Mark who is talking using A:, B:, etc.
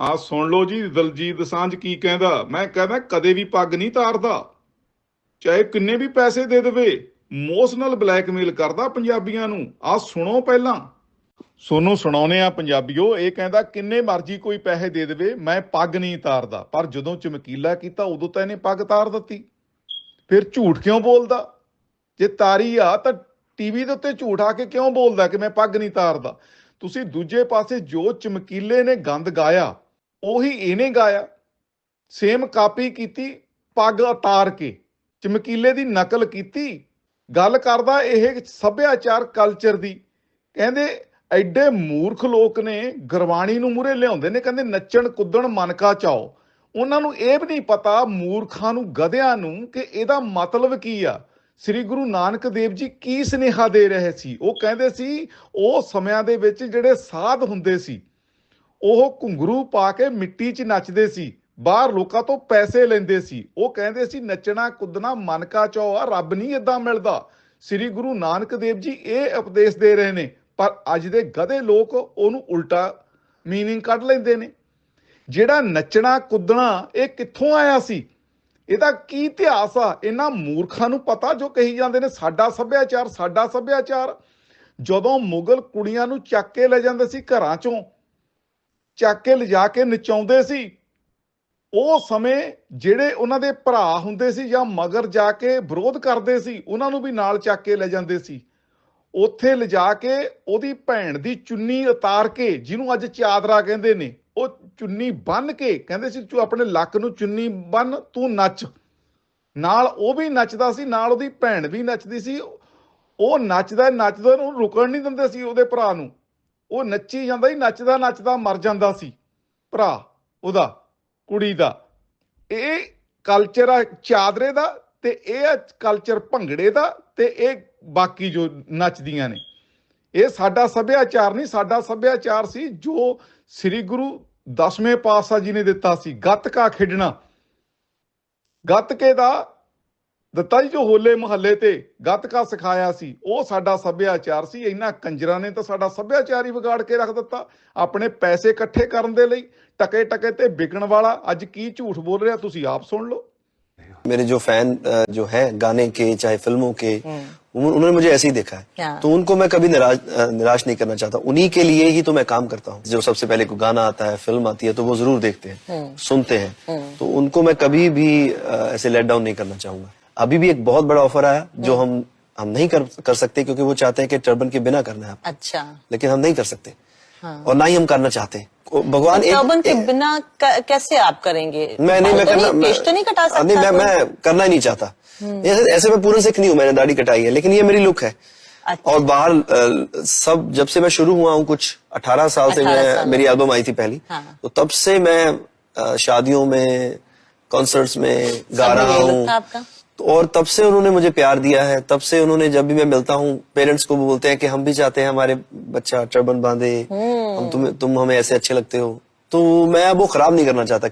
A: ਆ ਸੁਣ ਲਓ ਜੀ, ਦਲਜੀਤ ਸਾਂਝ ਕੀ ਕਹਿੰਦਾ? ਮੈਂ ਕਹਿੰਦਾ, ਕਦੇ ਵੀ ਪੱਗ ਨਹੀਂ ਤਾਰਦਾ। ਚਾਹੇ ਕਿੰਨੇ ਵੀ ਪੈਸੇ ਦੇ ਦੇਵੇ ਇਮੋਸ਼ਨਲ ਬਲੈਕਮੇਲ ਕਰਦਾ ਪੰਜਾਬੀਆਂ ਨੂੰ। ਆ ਸੁਣੋ ਪਹਿਲਾਂ। ਸੋਨੂੰ ਸੁਣਾਉਨੇ ਆ ਪੰਜਾਬੀਓ, ਇਹ ਕਹਿੰਦਾ, ਕਿੰਨੇ ਮਰਜ਼ੀ ਕੋਈ ਪੈਸੇ ਦੇ ਦੇਵੇ, ਮੈਂ ਪੱਗ ਨਹੀਂ ਤਾਰਦਾ। ਪਰ ਜਦੋਂ ਚਮਕੀਲਾ ਕੀਤਾ, ਉਦੋਂ ਤਾਂ ਇਹਨੇ ਪੱਗ ਤਾਰ ਦਿੱਤੀ। ਫਿਰ ਝੂਠ ਕਿਉਂ ਬੋਲਦਾ? ਜੇ ਤਾਰੀ ਆ, ਤਾਂ ਟੀਵੀ ਦੇ ਉੱਤੇ ਝੂਠ ਆ ਕੇ ਕਿਉਂ ਬੋਲਦਾ ਕਿ ਮੈਂ ਪੱਗ ਨਹੀਂ ਤਾਰਦਾ? ਤੁਸੀਂ ਦੂਜੇ ਪਾਸੇ ਜੋ ਚਮਕੀਲੇ ਨੇ ਗੰਦ ਗਾਇਆ ਉਹੀ ਇਹਨੇ ਗਾਇਆ। ਸੇਮ ਕਾਪੀ ਕੀਤੀ, ਪੱਗ ਉਤਾਰ ਕੇ, ਚਮਕੀਲੇ ਦੀ ਨਕਲ ਕੀਤੀ। ਗੱਲ ਕਰਦਾ ਇਹ ਸੱਭਿਆਚਾਰ ਕਲਚਰ ਦੀ। ਕਹਿੰਦੇ ਐਡੇ ਮੂਰਖ ਲੋਕ ਨੇ, ਗੁਰਬਾਣੀ ਨੂੰ ਮੂਰੇ ਲਿਆਉਂਦੇ ਨੇ, ਕਹਿੰਦੇ ਨੱਚਣ, ਕੁੱਦਣ, ਮਨਕਾ ਚਾਓ। ਉਹਨਾਂ ਨੂੰ ਇਹ ਵੀ ਨਹੀਂ ਪਤਾ, ਮੂਰਖਾਂ ਨੂੰ, ਗਧਿਆਂ ਨੂੰ ਕਿ ਇਹਦਾ ਮਤਲਬ ਕੀ ਆ। ਸ੍ਰੀ ਗੁਰੂ ਨਾਨਕ ਦੇਵ ਜੀ ਕੀ ਸਨੇਹਾ ਦੇ ਰਹੇ ਸੀ? ਉਹ ਕਹਿੰਦੇ ਸੀ, ਉਹ ਸਮਿਆਂ ਦੇ ਵਿੱਚ ਜਿਹੜੇ ਸਾਧ ਹੁੰਦੇ ਸੀ ਉਹ ਘੁੰਗਰੂ ਪਾ ਕੇ ਮਿੱਟੀ 'ਚ ਨੱਚਦੇ ਸੀ। ਬਾਹਰ ਲੋਕਾਂ ਤੋਂ ਪੈਸੇ ਲੈਂਦੇ ਸੀ। ਉਹ ਕਹਿੰਦੇ ਸੀ, ਨੱਚਣਾ, ਕੁੱਦਣਾ ਮਨ ਕਾ ਚੋ ਆ, ਰੱਬ ਨਹੀਂ ਇਦਾਂ ਮਿਲਦਾ। ਸ੍ਰੀ ਗੁਰੂ ਨਾਨਕ ਦੇਵ ਜੀ ਇਹ ਉਪਦੇਸ਼ ਦੇ ਰਹੇ ਨੇ, ਪਰ ਅੱਜ ਦੇ ਗਧੇ ਲੋਕ ਉਹਨੂੰ ਉਲਟਾ ਮੀਨਿੰਗ ਕੱਢ ਲੈਂਦੇ ਨੇ। ਜਿਹੜਾ ਨੱਚਣਾ, ਕੁੱਦਣਾ, ਇਹ ਕਿੱਥੋਂ ਆਇਆ ਸੀ? ਇਹਦਾ ਕੀ ਇਤਿਹਾਸ ਆ? ਇਹਨਾਂ ਮੂਰਖਾਂ ਨੂੰ ਪਤਾ ਜੋ ਕਹੀ ਜਾਂਦੇ ਨੇ, ਸਾਡਾ ਸੱਭਿਆਚਾਰ ਸਾਡਾ ਸੱਭਿਆਚਾਰ। ਜਦੋਂ ਮੁਗਲ ਕੁੜੀਆਂ ਨੂੰ ਚੱਕ ਕੇ ਲੈ ਜਾਂਦੇ ਸੀ ਘਰਾਂ ਚੋਂ ਚੱਕ ਕੇ ਲਿਜਾ ਕੇ ਨਚਾਉਂਦੇ ਸੀ। ਉਹ ਸਮੇਂ ਜਿਹੜੇ ਉਹਨਾਂ ਦੇ ਭਰਾ ਹੁੰਦੇ ਸੀ ਜਾਂ ਮਗਰ ਜਾ ਕੇ ਵਿਰੋਧ ਕਰਦੇ ਸੀ, ਉਹਨਾਂ ਨੂੰ ਵੀ ਨਾਲ ਚੱਕ ਕੇ ਲੈ ਜਾਂਦੇ ਸੀ। ਉੱਥੇ ਲਿਜਾ ਕੇ ਉਹਦੀ ਭੈਣ ਦੀ ਚੁੰਨੀ ਉਤਾਰ ਕੇ, ਜਿਹਨੂੰ ਅੱਜ ਚਾਦਰਾ ਕਹਿੰਦੇ ਨੇ, ਉਹ ਚੁੰਨੀ ਬੰਨ ਕੇ ਕਹਿੰਦੇ ਸੀ, ਤੂੰ ਆਪਣੇ ਲੱਕ ਨੂੰ ਚੁੰਨੀ ਬੰਨ ਤੂੰ ਨੱਚ। ਨਾਲ ਉਹ ਵੀ ਨੱਚਦਾ ਸੀ, ਨਾਲ ਉਹਦੀ ਭੈਣ ਵੀ ਨੱਚਦੀ ਸੀ। ਉਹ ਨੱਚਦਾ ਨੱਚਦਾ ਉਹਨੂੰ ਰੁਕਣ ਨਹੀਂ ਦਿੰਦੇ ਸੀ ਉਹਦੇ ਭਰਾ ਨੂੰ। ਉਹ ਨੱਚੀ ਜਾਂਦਾ ਸੀ, ਨੱਚਦਾ ਨੱਚਦਾ ਮਰ ਜਾਂਦਾ ਸੀ। ਭਰਾ, ਉਹਦਾ, ਕੁੜੀ ਦਾ। ਇਹ ਕਲਚਰ ਆ ਚਾਦਰੇ ਦਾ ਤੇ ਇਹ ਕਲਚਰ ਭੰਗੜੇ ਦਾ ਤੇ ਇਹ ਬਾਕੀ ਜੋ ਨੱਚਦੀਆਂ ਨੇ। ਇਹ ਸਾਡਾ ਸੱਭਿਆਚਾਰ ਨਹੀਂ, ਸਾਡਾ ਸੱਭਿਆਚਾਰ ਸੀ ਜੋ ਸ੍ਰੀ ਗੁਰੂ ਦਸਵੇਂ ਪਾਤਸ਼ਾਹ ਜੀ ਨੇ ਦਿੱਤਾ ਸੀ। ਗੱਤਕਾ ਖੇਡਣਾ। ਗੱਤਕੇ ਦਾ ਦਿੱਤਾ ਜੀ ਜੋ ਹੋਲੇ ਮਹੱਲੇ ਤੇ ਗੱਤਕਾ ਸਿਖਾਇਆ ਸੀ ਉਹ ਸਾਡਾ ਸੱਭਿਆਚਾਰ ਸੀ ਇਹਨਾਂ ਕੰਜਰਾਂ ਨੇ ਤਾਂ ਸਾਡਾ ਸੱਭਿਆਚਾਰ ਹੀ ਵਿਗਾੜ ਕੇ ਰੱਖ ਦਿੱਤਾ ਆਪਣੇ ਪੈਸੇ ਇਕੱਠੇ ਕਰਨ ਦੇ ਲਈ ਟਕੇ ਟਕੇ ਤੇ ਵਿਕਣ ਵਾਲਾ ਅੱਜ ਕੀ ਝੂਠ ਬੋਲ ਰਿਹਾ ਤੁਸੀਂ ਆਪ ਸੁਣ ਲਓ
B: मेरे जो फैन अ, जो है गाने के चाहे फिल्मों के उन- उन्होंने मुझे ऐसे ही देखा है
C: हाँ।
B: तो उनको मैं कभी निराश अ, निराश नहीं करना चाहता उन्हीं के लिए ही तो मैं काम करता हूँ जो सबसे पहले कोई गाना आता है फिल्म आती है तो वो जरूर देखते हैं सुनते हैं तो उनको मैं कभी भी अ, ऐसे लेट डाउन नहीं करना चाहूंगा अभी भी एक बहुत बड़ा ऑफ़र आया जो हम हम नहीं कर कर सकते क्योंकि वो चाहते हैं कि टर्बन के बिना करना है आप
C: अच्छा।
B: लेकिन हम नहीं कर सकते।
C: हाँ।
B: और ना ही हम करना चाहते भगवान एक-
C: टर्बन के बिना कैसे आप करेंगे?
B: मैं नहीं मैं
C: तो
B: करना
C: केश तो नहीं कटा सकता
B: नहीं मैं
C: कोई?
B: मैं करना ही नहीं चाहता। ऐसे ऐसे मैं पूरा सिख नहीं हूँ मैंने दाढ़ी कटाई है लेकिन ये मेरी लुक है।
C: अच्छा।
B: और बाहर सब जब से मैं शुरू हुआ हूँ कुछ 18 साल से मैं
C: साल।
B: मेरी एल्बम आई थी पहली
C: हाँ।
B: तो तब से मैं शादियों में कॉन्सर्ट्स में गा रहा हूँ? तो और तब से उन्होंने मुझे प्यार दिया है। तब से उन्होंने जब भी मैं मिलता हूँ पेरेंट्स को भी बोलते हैं कि हम भी चाहते हैं हमारे बच्चा टर्बन बांधे। हम तुम तुम हमें ऐसे अच्छे लगते हो। तो मैं अब वो खराब नहीं करना चाहता